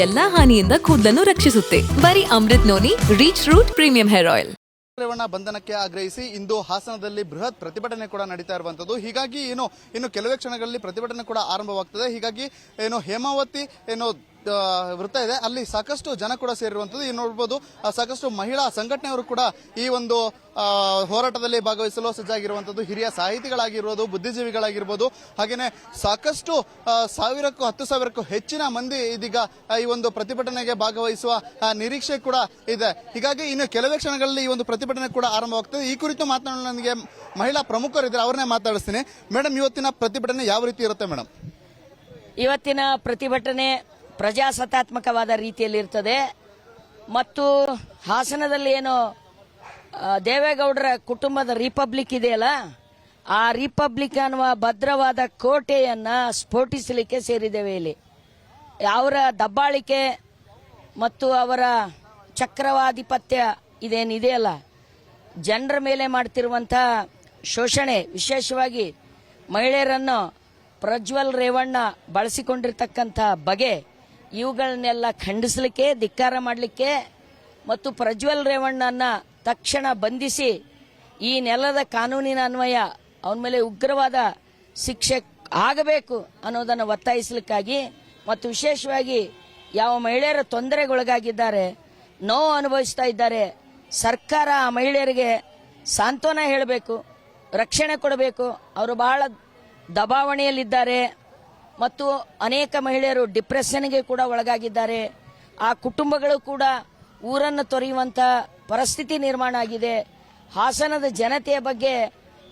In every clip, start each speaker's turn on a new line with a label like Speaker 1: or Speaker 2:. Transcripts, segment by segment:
Speaker 1: ಎಲ್ಲಾ ಹಾನಿಯಿಂದ ಕೂದಲನ್ನು ರಕ್ಷಿಸುತ್ತೆ. ಬರೀ Amrit noni, rich root premium hair oil.
Speaker 2: Revanna ಬಂಧನಕ್ಕೆ ಆಗ್ರಹಿಸಿ ಇಂದು ಹಾಸನದಲ್ಲಿ ಬೃಹತ್ ಪ್ರತಿಭಟನೆ ಕೂಡ ನಡೀತಾ ಇರುವಂತದ್ದು. ಹೀಗಾಗಿ ಏನು, ಇನ್ನು ಕೆಲವೇ ಕ್ಷಣಗಳಲ್ಲಿ ಪ್ರತಿಭಟನೆ ಕೂಡ ಆರಂಭವಾಗ್ತದೆ. ಹೀಗಾಗಿ ಏನು ಹೇಮಾವತಿ, ಏನು ವೃತ್ತ ಇದೆ. ಅಲ್ಲಿ ಸಾಕಷ್ಟು ಜನ ಕೂಡ ಸೇರಿರುವಂತದ್ದು ಈ ನೋಡ್ಬೋದು ಸಾಕಷ್ಟು ಮಹಿಳಾ ಸಂಘಟನೆಯವರು ಕೂಡ ಈ ಒಂದು ಹೋರಾಟದಲ್ಲಿ ಭಾಗವಹಿಸಲು ಸಜ್ಜಾಗಿರುವಂತದ್ದು ಹಿರಿಯ ಸಾಹಿತಿಗಳಾಗಿರ್ಬೋದು, ಬುದ್ಧಿಜೀವಿಗಳಾಗಿರ್ಬೋದು. ಹಾಗೆಯೇ ಸಾಕಷ್ಟು ಸಾವಿರಕ್ಕೂ, ಹತ್ತು ಸಾವಿರಕ್ಕೂ ಹೆಚ್ಚಿನ ಮಂದಿ ಇದೀಗ ಈ ಒಂದು ಪ್ರತಿಭಟನೆಗೆ ಭಾಗವಹಿಸುವ ನಿರೀಕ್ಷೆ ಕೂಡ ಇದೆ. ಹೀಗಾಗಿ ಇನ್ನು ಕೆಲವೇ ಕ್ಷಣಗಳಲ್ಲಿ ಈ ಒಂದು ಪ್ರತಿಭಟನೆ ಕೂಡ ಆರಂಭವಾಗ್ತದೆ. ಈ ಕುರಿತು ಮಾತನಾಡಲು ನನಗೆ ಮಹಿಳಾ ಪ್ರಮುಖರಿದ್ದಾರೆ. ಅವ್ರನ್ನೇ ಮಾತಾಡಿಸ್ತೀನಿ. ಮೇಡಮ್, ಇವತ್ತಿನ ಪ್ರತಿಭಟನೆ ಯಾವ ರೀತಿ ಇರುತ್ತೆ ಮೇಡಮ್?
Speaker 3: ಇವತ್ತಿನ ಪ್ರತಿಭಟನೆ ಪ್ರಜಾಸತ್ತಾತ್ಮಕವಾದ ರೀತಿಯಲ್ಲಿರ್ತದೆ. ಮತ್ತು ಹಾಸನದಲ್ಲಿ ಏನು ದೇವೇಗೌಡರ ಕುಟುಂಬದ ರಿಪಬ್ಲಿಕ್ ಇದೆಯಲ್ಲ, ಆ ರಿಪಬ್ಲಿಕ್ ಅನ್ನುವ ಭದ್ರವಾದ ಕೋಟೆಯನ್ನ ಸ್ಫೋಟಿಸಲಿಕ್ಕೆ ಸೇರಿದ್ದೇವೆ ಇಲ್ಲಿ. ಅವರ ದಬ್ಬಾಳಿಕೆ ಮತ್ತು ಅವರ ಚಕ್ರವಾಧಿಪತ್ಯ ಇದೇನಿದೆಯಲ್ಲ, ಜನರ ಮೇಲೆ ಮಾಡ್ತಿರುವಂಥ ಶೋಷಣೆ, ವಿಶೇಷವಾಗಿ ಮಹಿಳೆಯರನ್ನು ಪ್ರಜ್ವಲ್ ರೇವಣ್ಣ ಬಳಸಿಕೊಂಡಿರ್ತಕ್ಕಂಥ ಬಗೆ ಇವುಗಳನ್ನೆಲ್ಲ ಖಂಡಿಸಲಿಕ್ಕೆ, ಧಿಕ್ಕಾರ ಮಾಡಲಿಕ್ಕೆ ಮತ್ತು ಪ್ರಜ್ವಲ್ ರೇವಣ್ಣನ ತಕ್ಷಣ ಬಂಧಿಸಿ ಈ ನೆಲದ ಕಾನೂನಿನ ಅನ್ವಯ ಅವನ ಮೇಲೆ ಉಗ್ರವಾದ ಶಿಕ್ಷೆ ಆಗಬೇಕು ಅನ್ನೋದನ್ನು ಒತ್ತಾಯಿಸಲಿಕ್ಕಾಗಿ ಮತ್ತು ವಿಶೇಷವಾಗಿ ಯಾವ ಮಹಿಳೆಯರ ತೊಂದರೆಗೊಳಗಾಗಿದ್ದಾರೆ, ನೋವು ಅನುಭವಿಸ್ತಾ ಇದ್ದಾರೆ, ಸರ್ಕಾರ ಆ ಮಹಿಳೆಯರಿಗೆ ಸಾಂತ್ವನ ಹೇಳಬೇಕು, ರಕ್ಷಣೆ ಕೊಡಬೇಕು, ಅವರು ಬಹಳ ದಬಾವಣೆಯಲ್ಲಿದ್ದಾರೆ. ಮತ್ತು ಅನೇಕ ಮಹಿಳೆಯರು ಡಿಪ್ರೆಷನ್ಗೆ ಕೂಡ ಒಳಗಾಗಿದ್ದಾರೆ. ಆ ಕುಟುಂಬಗಳು ಕೂಡ ಊರನ್ನು ತೊರೆಯುವಂತಹ ಪರಿಸ್ಥಿತಿ ನಿರ್ಮಾಣ ಆಗಿದೆ. ಹಾಸನದ ಜನತೆಯ ಬಗ್ಗೆ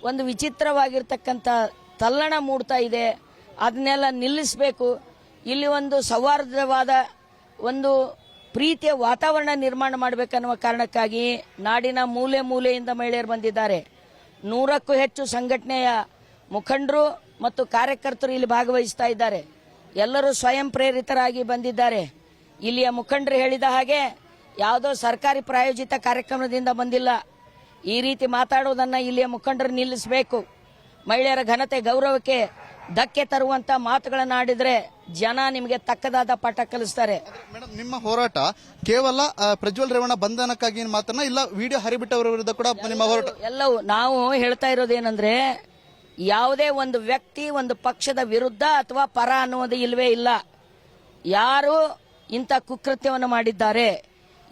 Speaker 3: ಒಂದು ವಿಚಿತ್ರವಾಗಿರ್ತಕ್ಕಂಥ ತಲ್ಲಣ ಮೂಡ್ತಾ ಇದೆ. ಅದನ್ನೆಲ್ಲ ನಿಲ್ಲಿಸಬೇಕು. ಇಲ್ಲಿ ಒಂದು ಸೌಹಾರ್ದವಾದ ಒಂದು ಪ್ರೀತಿಯ ವಾತಾವರಣ ನಿರ್ಮಾಣ ಮಾಡಬೇಕನ್ನುವ ಕಾರಣಕ್ಕಾಗಿ ನಾಡಿನ ಮೂಲೆ ಮೂಲೆಯಿಂದ ಮಹಿಳೆಯರು ಬಂದಿದ್ದಾರೆ. ನೂರಕ್ಕೂ ಹೆಚ್ಚು ಸಂಘಟನೆಯ ಮುಖಂಡರು ಮತ್ತು ಕಾರ್ಯಕರ್ತರು ಇಲ್ಲಿ ಭಾಗವಹಿಸ್ತಾ ಇದ್ದಾರೆ. ಎಲ್ಲರೂ ಸ್ವಯಂ ಪ್ರೇರಿತರಾಗಿ ಬಂದಿದ್ದಾರೆ. ಇಲ್ಲಿಯ ಮುಖಂಡರು ಹೇಳಿದ ಹಾಗೆ ಯಾವುದೋ ಸರ್ಕಾರಿ ಪ್ರಾಯೋಜಿತ ಕಾರ್ಯಕ್ರಮದಿಂದ ಬಂದಿಲ್ಲ. ಈ ರೀತಿ ಮಾತಾಡೋದನ್ನು ಇಲ್ಲಿಯ ಮುಖಂಡರು ನಿಲ್ಲಿಸಬೇಕು. ಮಹಿಳೆಯರ ಘನತೆ ಗೌರವಕ್ಕೆ ಧಕ್ಕೆ ತರುವಂತ ಮಾತುಗಳನ್ನು ಆಡಿದ್ರೆ ಜನ ನಿಮಗೆ ತಕ್ಕದಾದ ಪಾಠ ಕಲಿಸ್ತಾರೆ.
Speaker 2: ಮೇಡಮ್ ನಿಮ್ಮ ಹೋರಾಟ ಕೇವಲ ಪ್ರಜ್ವಲ್ ರೇವಣ್ಣ ಬಂಧನಕ್ಕಾಗಿ ಮಾತ್ರ ಇಲ್ಲ ವಿಡಿಯೋ ಹರಿಬಿಟ್ಟವರ ವಿರುದ್ಧ ಕೂಡ ನಿಮ್ಮ ಹೋರಾಟ?
Speaker 3: ಎಲ್ಲವೂ. ನಾವು ಹೇಳ್ತಾ ಇರೋದೇನಂದ್ರೆ ಯಾವುದೇ ಒಂದು ವ್ಯಕ್ತಿ ಒಂದು ಪಕ್ಷದ ವಿರುದ್ಧ ಅಥವಾ ಪರ ಅನ್ನುವುದು ಇಲ್ಲವೇ ಇಲ್ಲ. ಯಾರು ಇಂಥ ಕುಕೃತ್ಯವನ್ನು ಮಾಡಿದ್ದಾರೆ?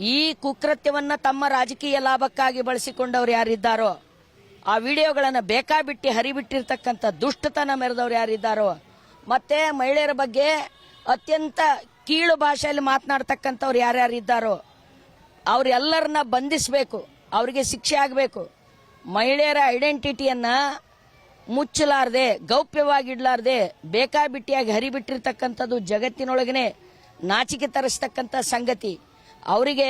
Speaker 3: ಈ ಕುಕೃತ್ಯವನ್ನು ತಮ್ಮ ರಾಜಕೀಯ ಲಾಭಕ್ಕಾಗಿ ಬಳಸಿಕೊಂಡವ್ರು ಯಾರಿದ್ದಾರೋ? ಆ ವಿಡಿಯೋಗಳನ್ನು ಬೇಕಾಬಿಟ್ಟಿ ಹರಿಬಿಟ್ಟಿರ್ತಕ್ಕಂಥ ದುಷ್ಟತನ ಮೆರೆದವ್ರು ಯಾರಿದ್ದಾರೋ? ಮತ್ತೆ ಮಹಿಳೆಯರ ಬಗ್ಗೆ ಅತ್ಯಂತ ಕೀಳು ಭಾಷೆಯಲ್ಲಿ ಮಾತನಾಡ್ತಕ್ಕಂಥವ್ರು ಯಾರ್ಯಾರಿದ್ದಾರೋ? ಅವರೆಲ್ಲರನ್ನ ಬಂಧಿಸಬೇಕು, ಅವರಿಗೆ ಶಿಕ್ಷೆ ಆಗಬೇಕು. ಮಹಿಳೆಯರ ಐಡೆಂಟಿಟಿಯನ್ನ ಮುಚ್ಚಲಾರ್ದೆ, ಗೌಪ್ಯವಾಗಿಡ್ಲಾರ್ದೆ, ಬೇಕಾಬಿಟ್ಟಿಯಾಗಿ ಹರಿಬಿಟ್ಟಿರ್ತಕ್ಕಂಥದ್ದು ಜಗತ್ತಿನೊಳಗನೆ ನಾಚಿಕೆ ತರಿಸ್ತಕ್ಕಂಥ ಸಂಗತಿ. ಅವರಿಗೆ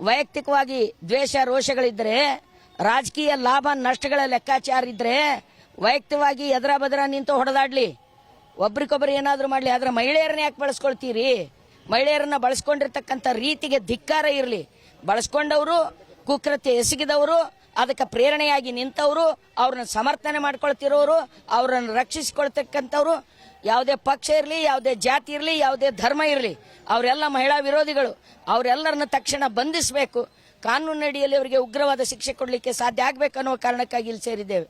Speaker 3: ವೈಯಕ್ತಿಕವಾಗಿ ದ್ವೇಷ, ರೋಷಗಳಿದ್ರೆ, ರಾಜಕೀಯ ಲಾಭ, ನಷ್ಟಗಳ ಲೆಕ್ಕಾಚಾರ ಇದ್ರೆ ವೈಯಕ್ತಿಕವಾಗಿ ಎದರ ಬದರ ನಿಂತು ಹೊಡೆದಾಡ್ಲಿ. ಒಬ್ರಿಗೊಬ್ರು ಏನಾದರೂ ಮಾಡ್ಲಿ, ಆದ್ರೆ ಮಹಿಳೆಯರನ್ನ ಯಾಕೆ ಬಳಸ್ಕೊಳ್ತೀರಿ? ಮಹಿಳೆಯರನ್ನ ಬಳಸ್ಕೊಂಡಿರ್ತಕ್ಕಂಥ ರೀತಿಗೆ ಧಿಕ್ಕಾರ ಇರಲಿ. ಬಳಸ್ಕೊಂಡವರು, ಕುಕೃತ್ಯ ಎಸಗಿದವರು ಅದಕ್ಕೆ ಪ್ರೇರಣೆಯಾಗಿ ನಿಂತವರು, ಅವ್ರನ್ನ ಸಮರ್ಥನೆ ಮಾಡ್ಕೊಳ್ತಿರೋರು, ಅವ್ರನ್ನ ರಕ್ಷಿಸಿಕೊಳ್ತಕ್ಕಂಥವ್ರು. ಯಾವುದೇ ಪಕ್ಷ ಇರಲಿ, ಯಾವುದೇ ಜಾತಿ ಇರಲಿ, ಯಾವುದೇ ಧರ್ಮ ಇರಲಿ, ಅವರೆಲ್ಲ ಮಹಿಳಾ ವಿರೋಧಿಗಳು, ಅವರೆಲ್ಲರನ್ನ ತಕ್ಷಣ ಬಂಧಿಸಬೇಕು. ಕಾನೂನಿನಡಿಯಲ್ಲಿ ಅವರಿಗೆ ಉಗ್ರವಾದ ಶಿಕ್ಷೆ ಕೊಡಲಿಕ್ಕೆ ಸಾಧ್ಯ ಆಗಬೇಕು ಅನ್ನೋ ಕಾರಣಕ್ಕಾಗಿ ಇಲ್ಲಿ ಸೇರಿದ್ದೇವೆ.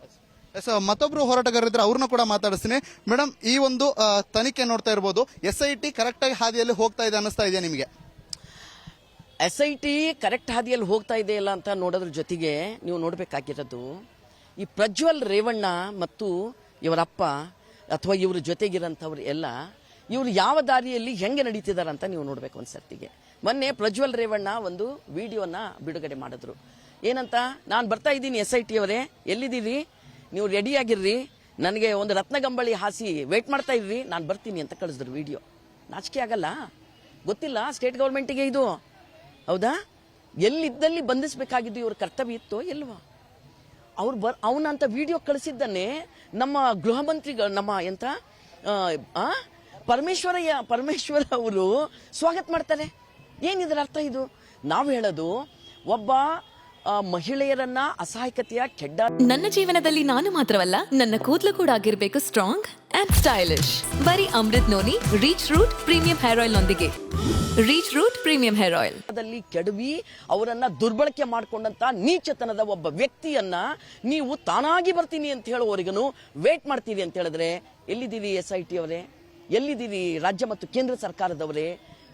Speaker 2: ಸೊ ಮತ್ತೊಬ್ರು ಹೋರಾಟಗಾರರಿದ್ರೆ ಅವ್ರನ್ನ ಕೂಡ ಮಾತಾಡಿಸ್ತೀನಿ. ಮೇಡಮ್ ಈ ಒಂದು ತನಿಖೆ ನೋಡ್ತಾ ಇರ್ಬೋದು. ಎಸ್ ಐ ಟಿ ಕರೆಕ್ಟ್ ಆಗಿ ಹಾದಿಯಲ್ಲಿ ಹೋಗ್ತಾ ಇದೆ ಅನ್ನಿಸ್ತಾ ಇದೆಯಾ ನಿಮಗೆ?
Speaker 4: ಎಸ್ ಐ ಟಿ ಕರೆಕ್ಟ್ ಹಾದಿಯಲ್ಲಿ ಹೋಗ್ತಾ ಇದೆ ಇಲ್ಲ ಅಂತ ನೋಡೋದ್ರ ಜೊತೆಗೆ ನೀವು ನೋಡಬೇಕಾಗಿರೋದು, ಈ ಪ್ರಜ್ವಲ್ ರೇವಣ್ಣ ಮತ್ತು ಇವರಪ್ಪ ಅಥವಾ ಇವ್ರ ಜೊತೆಗಿರೋಂಥವ್ರು ಎಲ್ಲ, ಇವರು ಯಾವ ದಾರಿಯಲ್ಲಿ ಹೆಂಗೆ ನಡೀತಿದ್ದಾರೆ ಅಂತ ನೀವು ನೋಡಬೇಕು ಒಂದು ಸರ್ತಿಗೆ. ಮೊನ್ನೆ ಪ್ರಜ್ವಲ್ ರೇವಣ್ಣ ಒಂದು ವಿಡಿಯೋನ ಬಿಡುಗಡೆ ಮಾಡಿದ್ರು. ಏನಂತ, ನಾನು ಬರ್ತಾ ಇದ್ದೀನಿ ಎಸ್ ಐ ಟಿ ಅವರೇ, ಎಲ್ಲಿದ್ದೀರಿ? ನೀವು ರೆಡಿಯಾಗಿರ್ರಿ ನನಗೆ ಒಂದು ರತ್ನಗಂಬಳಿ ಹಾಸಿ ವೇಟ್ ಮಾಡ್ತಾ ಇರ್ರಿ, ನಾನು ಬರ್ತೀನಿ ಅಂತ ಕಳಿಸಿದ್ರು ವಿಡಿಯೋ. ನಾಚಿಕೆ ಆಗಲ್ಲ. ಗೊತ್ತಿಲ್ಲ ಸ್ಟೇಟ್ ಗೌರ್ಮೆಂಟಿಗೆ ಇದು. ಹೌದಾ? ಎಲ್ಲಿದ್ದಲ್ಲಿ ಬಂಧಿಸಬೇಕಾಗಿದ್ದು ಇವ್ರ ಕರ್ತವ್ಯ ಇತ್ತೋ ಇಲ್ವಾ? ಅವ್ರು ಬರ್ ಅವನಂತ ವಿಡಿಯೋ ಕಳಿಸಿದ್ದನ್ನೇ ನಮ್ಮ ಗೃಹ ಮಂತ್ರಿಗಳು, ನಮ್ಮ ಎಂತ? ಪರಮೇಶ್ವರಯ್ಯ ಪರಮೇಶ್ವರ ಅವರು ಸ್ವಾಗತ ಮಾಡ್ತಾರೆ. ಏನಿದ್ರ ಅರ್ಥ ಇದು? ನಾವು ಹೇಳೋದು, ಒಬ್ಬ ಮಹಿಳೆಯರನ್ನ ಅಸಹಾಯಕತೆಯ ಕೆಡ್ಡ
Speaker 1: ನನ್ನ ಜೀವನದಲ್ಲಿ ನಾನು ಮಾತ್ರವಲ್ಲ, ನನ್ನ ಕೂದಲು ಕೂಡ ಆಗಿರ್ಬೇಕು ಸ್ಟ್ರಾಂಗ್ ಅಂಡ್ ಸ್ಟೈಲಿಶ್ ಬರೀ Amrit noni rich root premium hair oil ನೊಂದಿಗೆ. Rich root premium hair oil
Speaker 4: ದಲ್ಲಿ ಕೆಡವಿ ಅವರನ್ನ ದುರ್ಬಳಕೆ ಮಾಡಿಕೊಂಡಂತ ನೀಚತನದ ಒಬ್ಬ ವ್ಯಕ್ತಿಯನ್ನ ನೀವು ತಾನಾಗಿ ಬರ್ತೀನಿ ಅಂತ ಹೇಳುವವರಿಗೂ ವೇಟ್ ಮಾಡ್ತೀವಿ ಅಂತ ಹೇಳಿದ್ರೆ, ಎಲ್ಲಿದ್ದೀರಿ ಎಸ್ ಐ ಟಿ ಅವರೇ? ಎಲ್ಲಿದ್ದೀರಿ ರಾಜ್ಯ ಮತ್ತು ಕೇಂದ್ರ ಸರ್ಕಾರದವರೇ?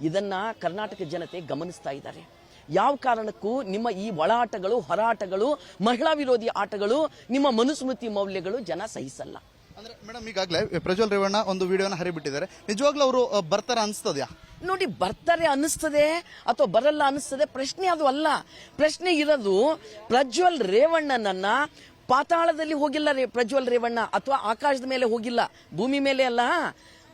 Speaker 4: ಇದನ್ನ ಕರ್ನಾಟಕ ಜನತೆ ಗಮನಿಸ್ತಾ ಇದ್ದಾರೆ. ಯಾವ ಕಾರಣಕ್ಕೂ ನಿಮ್ಮ ಈ ಒಳಾಟಗಳು, ಹೊರಾಟಗಳು, ಮಹಿಳಾ ವಿರೋಧಿ ಆಟಗಳು, ನಿಮ್ಮ ಮನುಸ್ಮೃತಿ ಮೌಲ್ಯಗಳು ಜನ ಸಹಿಸಲ್ಲ.
Speaker 2: ಅಂದ್ರೆ ಮೇಡಮ್ ಈಗಾಗಲೇ ಪ್ರಜ್ವಲ್ ರೇವಣ್ಣ ಒಂದು ವಿಡಿಯೋನ ಹರಿಬಿಟ್ಟಿದ್ದಾರೆ. ನಿಜವಾಗ್ಲೂ ಅವರು ಬರ್ತಾರೆ ಅನಿಸ್ತದ್ಯಾ?
Speaker 4: ನೋಡಿ, ಬರ್ತಾರೆ ಅನಿಸ್ತದೆ ಅಥವಾ ಬರಲ್ಲ ಅನಿಸ್ತದೆ, ಪ್ರಶ್ನೆ ಅದು ಅಲ್ಲ. ಪ್ರಶ್ನೆ ಇರೋದು, ಪ್ರಜ್ವಲ್ ರೇವಣ್ಣನನ್ನ ಪಾತಾಳದಲ್ಲಿ ಹೋಗಿಲ್ಲ ರೇ, ಪ್ರಜ್ವಲ್ ರೇವಣ್ಣ, ಅಥವಾ ಆಕಾಶದ ಮೇಲೆ ಹೋಗಿಲ್ಲ. ಭೂಮಿ ಮೇಲೆ ಅಲ್ಲ.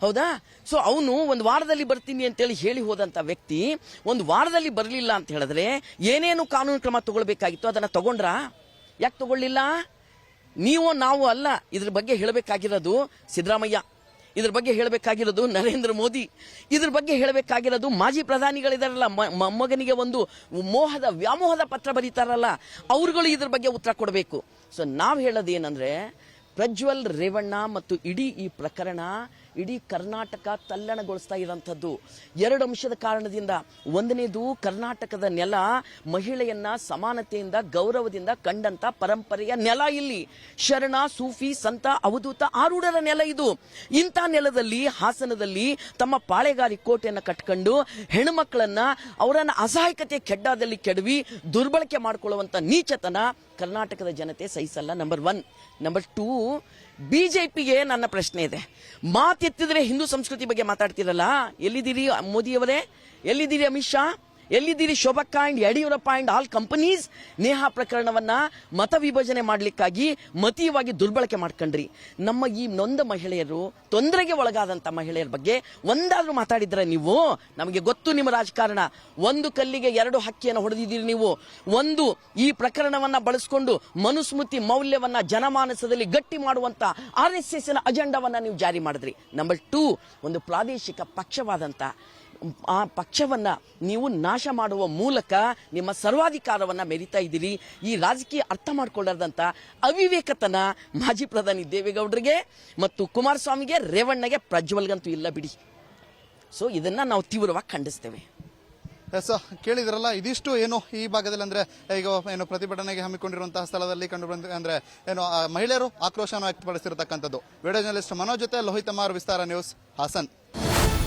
Speaker 4: ಹೌದಾ? ಸೊ ಅವನು ಒಂದು ವಾರದಲ್ಲಿ ಬರ್ತೀನಿ ಅಂತೇಳಿ ಹೇಳಿ ಹೋದಂಥ ವ್ಯಕ್ತಿ, ಒಂದು ವಾರದಲ್ಲಿ ಬರಲಿಲ್ಲ ಅಂತ ಹೇಳಿದ್ರೆ ಏನೇನು ಕಾನೂನು ಕ್ರಮ ತಗೊಳ್ಬೇಕಾಗಿತ್ತು? ಅದನ್ನ ತಗೊಂಡ್ರಾ? ಯಾಕೆ ತಗೊಳ್ಳಿಲ್ಲ? ನೀವು ನಾವು ಅಲ್ಲ, ಇದ್ರ ಬಗ್ಗೆ ಹೇಳಬೇಕಾಗಿರೋದು ಸಿದ್ದರಾಮಯ್ಯ. ಇದ್ರ ಬಗ್ಗೆ ಹೇಳಬೇಕಾಗಿರೋದು ನರೇಂದ್ರ ಮೋದಿ. ಇದ್ರ ಬಗ್ಗೆ ಹೇಳಬೇಕಾಗಿರೋದು ಮಾಜಿ ಪ್ರಧಾನಿಗಳಿದಾರಲ್ಲ ಮೊಮ್ಮಗನಿಗೆ ಒಂದು ಮೋಹದ ವ್ಯಾಮೋಹದ ಪತ್ರ ಬರೀತಾರಲ್ಲ, ಅವ್ರುಗಳು ಇದ್ರ ಬಗ್ಗೆ ಉತ್ತರ ಕೊಡಬೇಕು. ಸೊ ನಾವು ಹೇಳೋದೇನಂದ್ರೆ, ಪ್ರಜ್ವಲ್ ರೇವಣ್ಣ ಮತ್ತು ಇಡೀ ಈ ಪ್ರಕರಣ ಇಡೀ ಕರ್ನಾಟಕ ತಲ್ಲಣಗೊಳಿಸ್ತಾ ಇರೋಂಥದ್ದು. ಎರಡು ಅಂಶದ ಕಾರಣದಿಂದ ಒಂದನೇದು ಕರ್ನಾಟಕದ ನೆಲ ಮಹಿಳೆಯನ್ನ ಸಮಾನತೆಯಿಂದ, ಗೌರವದಿಂದ ಕಂಡಂತ ಪರಂಪರೆಯ ನೆಲ ಇಲ್ಲಿ. ಶರಣ, ಸೂಫಿ, ಸಂತ, ಅವಧೂತ, ಆರೂಢರ ನೆಲ ಇದು. ಇಂಥ ನೆಲದಲ್ಲಿ, ಹಾಸನದಲ್ಲಿ ತಮ್ಮ ಪಾಳೆಗಾರಿ ಕೋಟೆಯನ್ನು ಕಟ್ಕೊಂಡು ಹೆಣ್ಮಕ್ಳನ್ನ ಅವರನ್ನ ಅಸಹಾಯಕತೆ ಕೆಡ್ಡಾದಲ್ಲಿ ಕೆಡವಿ ದುರ್ಬಳಕೆ ಮಾಡಿಕೊಳ್ಳುವಂತ ನೀಚತನ ಕರ್ನಾಟಕದ ಜನತೆ ಸಹಿಸಲ್ಲ. ನಂಬರ್ ಒನ್ ನಂಬರ್ ಟೂ ಬಿಜೆಪಿಗೆ ನನ್ನ ಪ್ರಶ್ನೆ ಇದೆ. ಮಾತೆತ್ತಿದ್ರೆ ಹಿಂದೂ ಸಂಸ್ಕೃತಿ ಬಗ್ಗೆ ಮಾತಾಡ್ತಿರಲ್ಲ? ಎಲ್ಲಿದ್ದೀರಿ ಮೋದಿಯವರೇ? ಎಲ್ಲಿದ್ದೀರಿ ಅಮಿತ್ ಶಾ? ಎಲ್ಲಿದ್ದೀರಿ? ಶೋಭಕ್ಕ and Yediyurappa and all companies Neha ಪ್ರಕರಣವನ್ನ ಮತ ವಿಭಜನೆ ಮಾಡಲಿಕ್ಕಾಗಿ ಮತೀಯವಾಗಿ ದುರ್ಬಳಕೆ ಮಾಡ್ಕೊಂಡ್ರಿ. ನಮ್ಮ ಈ ನೊಂದ ಮಹಿಳೆಯರು ತೊಂದರೆಗೆ ಒಳಗಾದಂಥ ಮಹಿಳೆಯರ ಬಗ್ಗೆ ಒಂದಾದರೂ ಮಾತಾಡಿದ್ರೆ ನೀವು, ನಮಗೆ ಗೊತ್ತು ನಿಮ್ಮ ರಾಜಕಾರಣ. ಒಂದು ಕಲ್ಲಿಗೆ ಎರಡು ಹಕ್ಕಿಯನ್ನು ಹೊಡೆದಿದ್ದೀರಿ ನೀವು. ಒಂದು ಈ ಪ್ರಕರಣವನ್ನ ಬಳಸಿಕೊಂಡು ಮನುಸ್ಮೃತಿ ಮೌಲ್ಯವನ್ನ ಜನಮಾನಸದಲ್ಲಿ ಗಟ್ಟಿ ಮಾಡುವಂಥ ಆರ್ ಎಸ್ ಎಸ್ನ ಅಜೆಂಡಾವನ್ನು ನೀವು ಜಾರಿ ಮಾಡಿದ್ರಿ. ನಂಬರ್ ಟೂ, ಒಂದು ಪ್ರಾದೇಶಿಕ ಪಕ್ಷವಾದಂತ ಆ ಪಕ್ಷವನ್ನ ನೀವು ನಾಶ ಮಾಡುವ ಮೂಲಕ ನಿಮ್ಮ ಸರ್ವಾಧಿಕಾರವನ್ನ ಮೆರಿತಾ ಇದ್ದೀರಿ. ಈ ರಾಜಕೀಯ ಅರ್ಥ ಮಾಡ್ಕೊಳ್ಳದಂತ ಅವಿವೇಕತನ ಮಾಜಿ ಪ್ರಧಾನಿ ದೇವೇಗೌಡರಿಗೆ ಮತ್ತು ಕುಮಾರಸ್ವಾಮಿಗೆ, ರೇವಣ್ಣಗೆ ಪ್ರಜ್ವಲ್ಗಂತೂ ಇಲ್ಲ ಬಿಡಿ. ಸೊ ಇದನ್ನ ನಾವು ತೀವ್ರವಾಗಿ ಖಂಡಿಸ್ತೇವೆ.
Speaker 2: ಎಸ್ ಕೇಳಿದ್ರಲ್ಲ, ಇದಿಷ್ಟು ಏನು ಈ ಭಾಗದಲ್ಲಿ ಅಂದ್ರೆ, ಈಗ ಏನು ಪ್ರತಿಭಟನೆಗೆ ಹಮ್ಮಿಕೊಂಡಿರುವಂತಹ ಸ್ಥಳದಲ್ಲಿ ಕಂಡು ಬಂದ, ಅಂದ್ರೆ, ಏನು ಮಹಿಳೆಯರು ಆಕ್ರೋಶವನ್ನು ವ್ಯಕ್ತಪಡಿಸಿರತಕ್ಕಂಥದ್ದು. ವಿಡಿಯೋ ಜರ್ನಲಿಸ್ಟ್ ಮನೋಜ್ ಜೊತೆ ಲೋಹಿತ್ ಅಮಾರ್ ವಿಸ್ತಾರ ನ್ಯೂಸ್ ಹಾಸನ್.